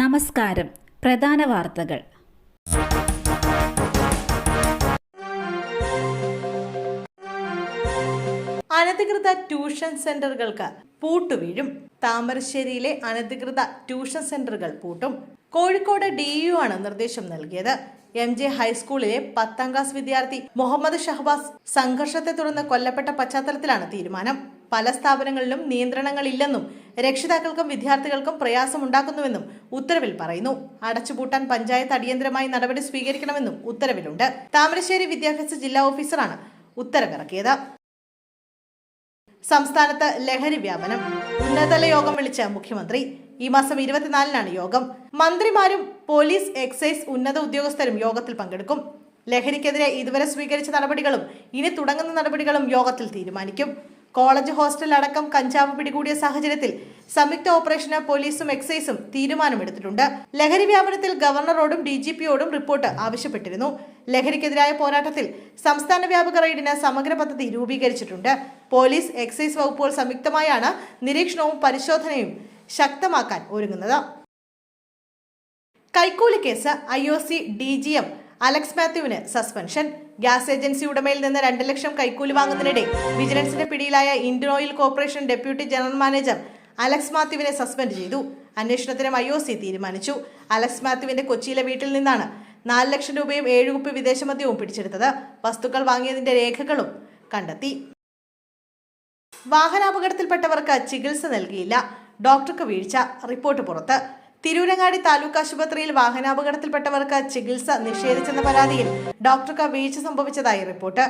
നമസ്കാരം. പ്രധാന വാർത്തകൾ. അനധികൃത ട്യൂഷൻ സെന്ററുകൾക്ക് പൂട്ടുവീഴും. താമരശ്ശേരിയിലെ അനധികൃത ട്യൂഷൻ സെന്ററുകൾ പൂട്ടും. കോഴിക്കോട് ഡി യു ആണ് നിർദ്ദേശം നൽകിയത്. എം ജെ ഹൈസ്കൂളിലെ പത്താം ക്ലാസ് വിദ്യാർത്ഥി മുഹമ്മദ് ഷഹബാസ് സംഘർഷത്തെ തുടർന്ന് കൊല്ലപ്പെട്ട പശ്ചാത്തലത്തിലാണ് തീരുമാനം. പല സ്ഥാപനങ്ങളിലും നിയന്ത്രണങ്ങളില്ലെന്നും രക്ഷിതാക്കൾക്കും വിദ്യാർത്ഥികൾക്കും പ്രയാസമുണ്ടാക്കുന്നുവെന്നും ഉത്തരവിൽ പറയുന്നു. അടച്ചുപൂട്ടാൻ പഞ്ചായത്ത് അടിയന്തരമായി നടപടി സ്വീകരിക്കണമെന്നും ഉത്തരവിലുണ്ട്. താമരശ്ശേരി വിദ്യാഭ്യാസ ജില്ലാ ഓഫീസറാണ് ഉത്തരവിറക്കിയത്. സംസ്ഥാനത്ത് ലഹരി വ്യാപനം. ഉന്നതതല യോഗം വിളിച്ച മുഖ്യമന്ത്രി. ഈ മാസം ഇരുപത്തിനാലിനാണ് യോഗം. മന്ത്രിമാരും പോലീസ് എക്സൈസ് ഉന്നത ഉദ്യോഗസ്ഥരും യോഗത്തിൽ പങ്കെടുക്കും. ലഹരിക്കെതിരെ ഇതുവരെ സ്വീകരിച്ച നടപടികളും ഇനി തുടങ്ങുന്ന നടപടികളും യോഗത്തിൽ തീരുമാനിക്കും. കോളേജ് ഹോസ്റ്റൽ അടക്കം കഞ്ചാവ് പിടികൂടിയ സാഹചര്യത്തിൽ സംയുക്ത ഓപ്പറേഷന് പോലീസും എക്സൈസും തീരുമാനമെടുത്തിട്ടുണ്ട്. ലഹരി വ്യാപനത്തിൽ ഗവർണറോടും ഡി ജി പിയോടും റിപ്പോർട്ട് ആവശ്യപ്പെട്ടിരുന്നു. ലഹരിക്കെതിരായ പോരാട്ടത്തിൽ സംസ്ഥാന വ്യാപക റെയ്ഡിന് സമഗ്ര പദ്ധതി രൂപീകരിച്ചിട്ടുണ്ട്. പോലീസ് എക്സൈസ് വകുപ്പുകൾ സംയുക്തമായാണ് നിരീക്ഷണവും പരിശോധനയും ശക്തമാക്കാൻ ഒരുങ്ങുന്നത്. കൈക്കൂലി case I O C D G M Alex മാത്യുവിന് suspension. Gas agency ഉടമയിൽ നിന്ന് രണ്ട് ലക്ഷം കൈക്കൂലി വാങ്ങുന്നതിനിടെ വിജിലൻസിന്റെ പിടിയിലായ Indian oil corporation deputy general manager Alex മാത്യുവിനെ suspend ചെയ്തു. അന്വേഷണത്തിനും ഐ ഒ സി തീരുമാനിച്ചു. അലക്സ് മാത്യുവിന്റെ കൊച്ചിയിലെ വീട്ടിൽ നിന്നാണ് നാല് ലക്ഷം രൂപയും ഏഴ് കുപ്പി വിദേശമദ്യവും പിടിച്ചെടുത്തത്. വസ്തുക്കൾ വാങ്ങിയതിന്റെ രേഖകളും കണ്ടെത്തി. വാഹനാപകടത്തിൽപ്പെട്ടവർക്ക് ചികിത്സ നൽകിയില്ല. ഡോക്ടർക്ക് വീഴ്ച. റിപ്പോർട്ട് പുറത്ത്. തിരൂരങ്ങാടി താലൂക്ക് ആശുപത്രിയിൽ വാഹനാപകടത്തിൽപ്പെട്ടവർക്ക് ചികിത്സ നിഷേധിച്ചെന്ന പരാതിയിൽ ഡോക്ടർക്ക് വീഴ്ച സംഭവിച്ചതായി റിപ്പോർട്ട്.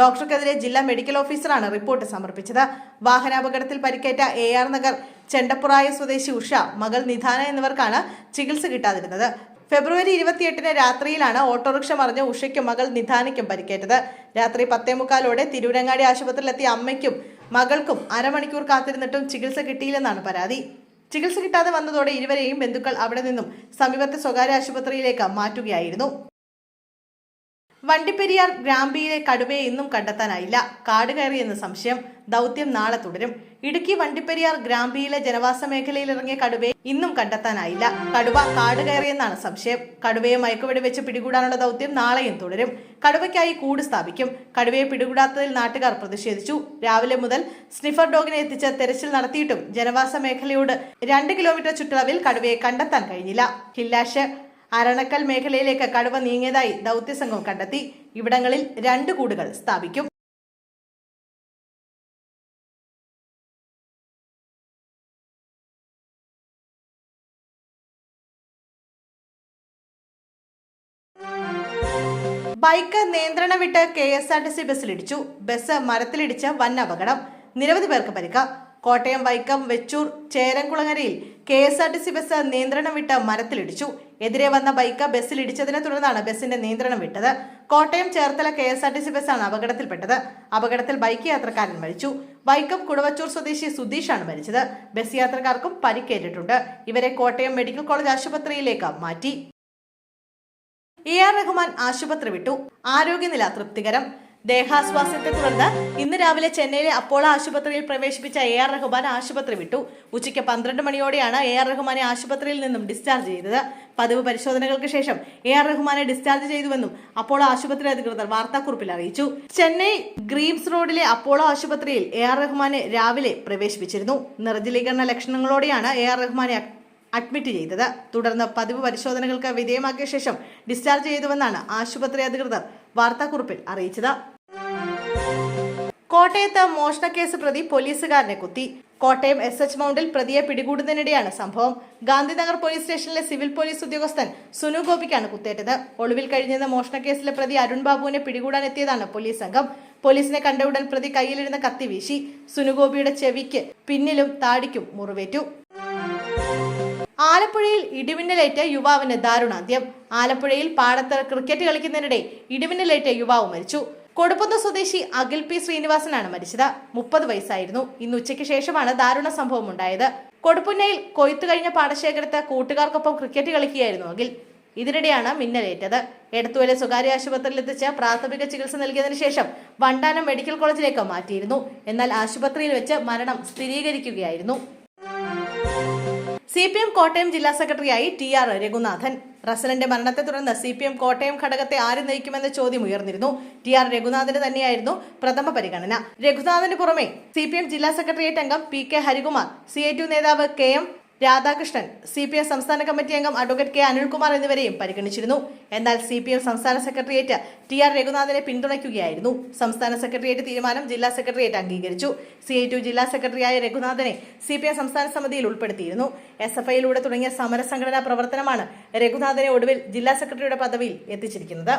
ഡോക്ടർക്കെതിരെ ജില്ലാ മെഡിക്കൽ ഓഫീസറാണ് റിപ്പോർട്ട് സമർപ്പിച്ചത്. വാഹനാപകടത്തിൽ പരിക്കേറ്റ എ ആർ നഗർ ചെണ്ടപ്പുറായ സ്വദേശി ഉഷ മകൾ നിധാന എന്നിവർക്കാണ് ചികിത്സ കിട്ടാതിരുന്നത്. ഫെബ്രുവരി ഇരുപത്തിയെട്ടിന് രാത്രിയിലാണ് ഓട്ടോറിക്ഷ മറിഞ്ഞ് ഉഷയ്ക്കും മകൾ നിധാനയ്ക്കും പരിക്കേറ്റത്. രാത്രി പത്തേമുക്കാലോടെ തിരൂരങ്ങാടി ആശുപത്രിയിലെത്തിയ അമ്മയ്ക്കും മകൾക്കും അരമണിക്കൂർ കാത്തിരുന്നിട്ടും ചികിത്സ കിട്ടിയില്ലെന്നാണ് പരാതി. ചികിത്സ കിട്ടാതെ വന്നതോടെ ഇരുവരെയും ബന്ധുക്കൾ അവിടെ നിന്നും സമീപത്തെ സ്വകാര്യ ആശുപത്രിയിലേക്ക് മാറ്റുകയായിരുന്നു വണ്ടിപ്പെരിയാർ ഗ്രാമ്പിയിലെ കടുവയെ ഇന്നും കണ്ടെത്താനായില്ല. കാട് കയറിയെന്ന് സംശയം ദൗത്യം നാളെ തുടരും. ഇടുക്കി വണ്ടിപ്പെരിയാർ ഗ്രാമ്പിയിലെ ജനവാസ മേഖലയിൽ ഇറങ്ങിയ കടുവയെ ഇന്നും കണ്ടെത്താനായില്ല. കടുവ കാട് കയറിയെന്നാണ് സംശയം. കടുവയെ മയക്കുവെടി വെച്ച് പിടികൂടാനുള്ള ദൗത്യം നാളെയും തുടരും. കടുവയ്ക്കായി കൂട് സ്ഥാപിക്കും. കടുവയെ പിടികൂടാത്തതിൽ നാട്ടുകാർ പ്രതിഷേധിച്ചു. രാവിലെ മുതൽ സ്നിഫർ ഡോഗിനെ എത്തിച്ച് തെരച്ചിൽ നടത്തിയിട്ടും ജനവാസ മേഖലയോട് രണ്ട് കിലോമീറ്റർ ചുറ്റളവിൽ കടുവയെ കണ്ടെത്താൻ കഴിഞ്ഞില്ല. ഹില്ലാഷ് അരണക്കൽ മേഖലയിലേക്ക് കടുവ നീങ്ങിയതായി ദൗത്യസംഘം കണ്ടെത്തി. ഇവിടങ്ങളിൽ രണ്ട് കൂടുകൾ സ്ഥാപിക്കും. ബൈക്ക് നിയന്ത്രണം വിട്ട് K S R T C ബസ്സിലിടിച്ചു. Bus മരത്തിലിടിച്ച് വൻ അപകടം. നിരവധി പേർക്ക് പരിക്ക. Kottayam Vaikom Vechoor ചേരംകുളങ്ങരയിൽ K S R T C bus നിയന്ത്രണം വിട്ട് മരത്തിലിടിച്ചു. എതിരെ വന്ന ബൈക്ക് ബസ്സിൽ ഇടിച്ചതിനെ തുടർന്നാണ് ബസ്സിന്റെ നിയന്ത്രണം വിട്ടത്. Kottayam Cherthala K S R T C ബസ്സാണ് അപകടത്തിൽപ്പെട്ടത്. അപകടത്തിൽ ബൈക്ക് യാത്രക്കാരൻ മരിച്ചു. വൈക്കം കുടവച്ചൂർ സ്വദേശി സുധീഷാണ് മരിച്ചത്. ബസ് യാത്രക്കാർക്കും പരിക്കേറ്റിട്ടുണ്ട്. ഇവരെ കോട്ടയം മെഡിക്കൽ കോളേജ് ആശുപത്രിയിലേക്ക് മാറ്റി. എ ആർ റഹ്മാൻ ആശുപത്രി വിട്ടു. ആരോഗ്യനില തൃപ്തികരം. ദേഹാസ്വാസ്യത്തെ തുടർന്ന് ഇന്ന് രാവിലെ ചെന്നൈയിലെ അപ്പോളോ ആശുപത്രിയിൽ പ്രവേശിപ്പിച്ച എ ആർ റഹ്മാൻ ആശുപത്രി വിട്ടു. ഉച്ചയ്ക്ക് പന്ത്രണ്ട് മണിയോടെയാണ് എ ആർ റഹ്മാനെ ആശുപത്രിയിൽ നിന്നും ഡിസ്ചാർജ് ചെയ്തത്. പതിവ് പരിശോധനകൾക്ക് ശേഷം എ ആർ റഹ്മാനെ ഡിസ്ചാർജ് ചെയ്തുവെന്നും അപ്പോളോ ആശുപത്രി അധികൃതർ വാർത്താക്കുറിപ്പിൽ അറിയിച്ചു. ചെന്നൈ ഗ്രീംസ് റോഡിലെ അപ്പോളോ ആശുപത്രിയിൽ എ ആർ റഹ്മാനെ രാവിലെ പ്രവേശിപ്പിച്ചിരുന്നു. നിർജലീകരണ ലക്ഷണങ്ങളോടെയാണ് എ ആർ റഹ്മാനെ അഡ്മിറ്റ് ചെയ്തത്. തുടർന്ന് പതിവ് പരിശോധനകൾക്ക് വിധേയമാക്കിയ ശേഷം ഡിസ്ചാർജ് ചെയ്തുവെന്നാണ് ആശുപത്രി അധികൃതർ വാർത്താക്കുറിപ്പിൽ അറിയിച്ചത്. കോട്ടയത്ത് മോഷണക്കേസ് പ്രതി പോലീസുകാരനെ കുത്തി. കോട്ടയം എസ് എച്ച് മൗണ്ടിൽ പ്രതിയെ പിടികൂടുന്നതിനിടെയാണ് സംഭവം. ഗാന്ധിനഗർ പോലീസ് സ്റ്റേഷനിലെ സിവിൽ പോലീസ് ഉദ്യോഗസ്ഥൻ സുനു ഗോപിക്കാണ് കുത്തേറ്റത്. ഒളിവിൽ കഴിഞ്ഞെന്ന മോഷണക്കേസിലെ പ്രതി അരുൺ ബാബുവിനെ പിടികൂടാനെത്തിയതാണ് പോലീസ് സംഘം. പോലീസിനെ കണ്ട ഉടൻ പ്രതി കയ്യിലിരുന്ന കത്തി വീശി. സുനുഗോപിയുടെ ചെവിക്ക് പിന്നിലും താടിക്കും മുറിവേറ്റു. ആലപ്പുഴയിൽ ഇടിമിന്നലേറ്റ യുവാവിന് ദാരുണാന്ത്യം. ആലപ്പുഴയിൽ പാടത്ത് ക്രിക്കറ്റ് കളിക്കുന്നതിനിടെ ഇടിമിന്നലേറ്റ യുവാവ് മരിച്ചു. കൊടുപ്പുന്ന സ്വദേശി അഖിൽ പി ശ്രീനിവാസനാണ് മരിച്ചത്. മുപ്പത് വയസ്സായിരുന്നു. ഇന്ന് ഉച്ചയ്ക്ക് ശേഷമാണ് ദാരുണ സംഭവം ഉണ്ടായത്. കൊടുപ്പുന്നയിൽ കൊയ്ത്തു കഴിഞ്ഞ പാടശേഖരത്ത് കൂട്ടുകാർക്കൊപ്പം ക്രിക്കറ്റ് കളിക്കുകയായിരുന്നു അഖിൽ. ഇതിനിടെയാണ് മിന്നലേറ്റത്. എടത്തുവലെ സ്വകാര്യ ആശുപത്രിയിൽ എത്തിച്ച് പ്രാഥമിക ചികിത്സ നൽകിയതിനു ശേഷം വണ്ടാനം മെഡിക്കൽ കോളേജിലേക്ക് മാറ്റിയിരുന്നു. എന്നാൽ ആശുപത്രിയിൽ വെച്ച് മരണം സ്ഥിരീകരിക്കുകയായിരുന്നു. സി പി എം കോട്ടയം ജില്ലാ സെക്രട്ടറിയായി ടി ആർ രഘുനാഥൻ. റസലിന്റെ മരണത്തെ തുടർന്ന് സി പി എം കോട്ടയം ഘടകത്തെ ആര് നയിക്കുമെന്ന ചോദ്യം ഉയർന്നിരുന്നു. ടി ആർ രഘുനാഥന് തന്നെയായിരുന്നു പ്രഥമ പരിഗണന. രഘുനാഥന് പുറമെ സി പി എം ജില്ലാ സെക്രട്ടേറിയറ്റ് അംഗം P K Harikumar C I നേതാവ് K M Radhakrishnan C P M സംസ്ഥാന കമ്മിറ്റി അംഗം അഡ്വക്കേറ്റ് കെ അനിൽകുമാർ എന്നിവരെയും പരിഗണിച്ചിരുന്നു. എന്നാൽ സി പി എം സംസ്ഥാന സെക്രട്ടേറിയറ്റ് ടി ആർ രഘുനാഥനെ പിന്തുണയ്ക്കുകയായിരുന്നു. സംസ്ഥാന സെക്രട്ടേറിയറ്റ് തീരുമാനം ജില്ലാ സെക്രട്ടേറിയറ്റ് അംഗീകരിച്ചു. സി ഐ ടു ജില്ലാ സെക്രട്ടറിയായ രഘുനാഥനെ സി പി എം സംസ്ഥാന സമിതിയിൽ ഉൾപ്പെടുത്തിയിരുന്നു. എസ് എഫ് ഐയിലൂടെ തുടങ്ങിയ സമരസംഘടനാ പ്രവർത്തനമാണ് രഘുനാഥനെ ഒടുവിൽ ജില്ലാ സെക്രട്ടറിയുടെ പദവിയിൽ എത്തിച്ചിരിക്കുന്നത്.